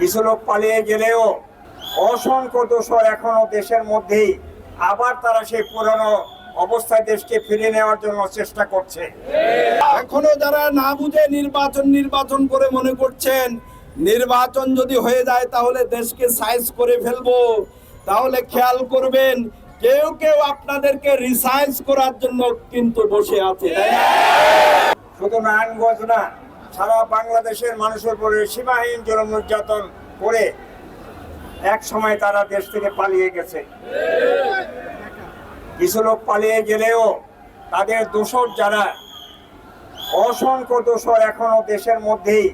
কিছু লোক পালিয়ে গেলেও অসংখ্য দোষর এখনও দেশের মধ্যেই। আবার তারা সেই পুরনো অবস্থায় দেশকে ফিরে নেওয়ার জন্য চেষ্টা করছে। এখনও যারা না বুঝে নির্বাচন নির্বাচন করে মনে করছেন নির্বাচন যদি হয়ে যায় তাহলে দেশকে সাইজ করে ফেলব। তাহলে খেয়াল করবেন কেউ কেউ আপনাদেরকে রিসাইজ করার জন্য কিন্তু বসে আছে? শুধু নারায়ণগঞ্জ না সারা বাংলাদেশের মানুষের উপরে সীমাহীন জুলুম নির্যাতন করে এক সময় তারা দেশ থেকে পালিয়ে গেছে। কিছু লোক পালিয়ে গেলেও তাদের দোষর যারা, অসংখ্য দোষর এখনও দেশের মধ্যেই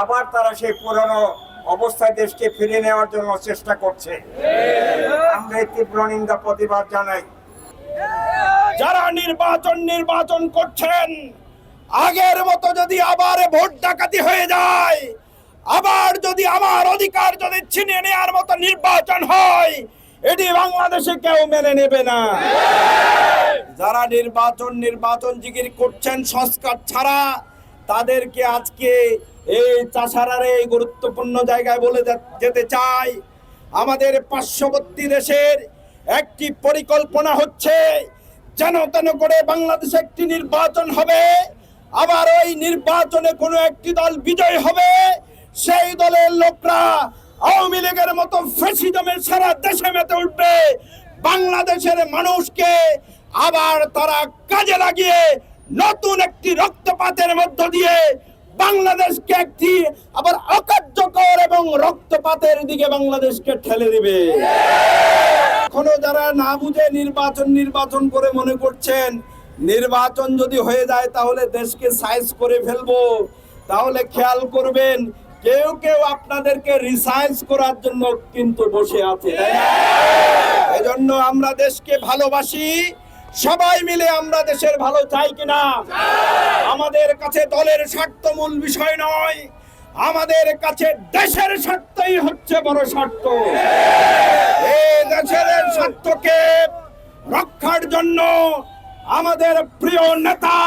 আবার তারা সেই পুরনো অবস্থায় দেশকে ফিরিয়ে নেওয়ার জন্য চেষ্টা করছে। আমরা তীব্র নিন্দা প্রতিবাদ জানাই। যারা নির্বাচন নির্বাচন করছেন আগের মতো যদি আবার ভোট ডাকাতি হয়ে যায়, আবার যদি আমার অধিকার যদি ছিনিয়ে নেওয়ার মতো নির্বাচন হয়, এটি বাংলাদেশে কেউ মেনে নেবে না। যারা নির্বাচন নির্বাচন জিগির করছেন সংস্কার ছাড়া, তাদেরকে আজকে এই চাষারার এই গুরুত্বপূর্ণ জায়গায় বলে যেতে চাই। আমাদের পার্শ্ববর্তী দেশের একটি পরিকল্পনা হচ্ছে, যেন তেন করে বাংলাদেশে একটি নির্বাচন হবে। আবার ওই নির্বাচনে কোনো একটি দল বিজয় হবে, সেই দলের লোকরা আওয়ামী লীগের মতো ফ্যাসিজমের সারা দেশে মেতে উঠবে। বাংলাদেশের মানুষকে আবার তারা কাজে লাগিয়ে নতুন একটি রক্তপাতের মধ্য দিয়ে বাংলাদেশকে একটি আবার অকার্যকর এবং রক্তপাতের দিকে বাংলাদেশকে ঠেলে দিবে। এখনও যারা না বুঝে নির্বাচন নির্বাচন করে মনে করছেন নির্বাচন যদি হয়ে যায়, তাহলে দেশকে সাইজ করে ফেলব। তাহলে খেয়াল করবেন, কেউ কেউ আপনাদেরকে রিসাইজ করার জন্য কিন্তু বসে আছে? এজন্য আমরা দেশকে ভালোবাসি। সবাই মিলে আমরা দেশের ভালো চাই কিনা আমাদের কাছে দলের স্বার্থ মূল বিষয় নয়। আমাদের কাছে দেশের স্বার্থই হচ্ছে বড় স্বার্থ। এই দেশের স্বার্থকে রক্ষার জন্য আমাদের প্রিয় নেতা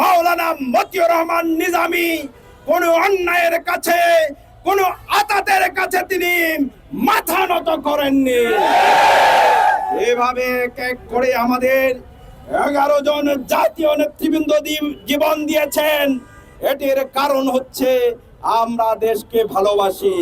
মাওলানা মতিউর রহমান নিজামী, কোন অন্যায়ের কাছে, কোন আতাতের কাছে তিনি মাথা নত করেননি। এভাবে এক করে আমাদের এগারো জন জাতীয় নেতৃবৃন্দ জীবন দিয়েছেন। এটির কারণ হচ্ছে আমরা দেশকে ভালোবাসি।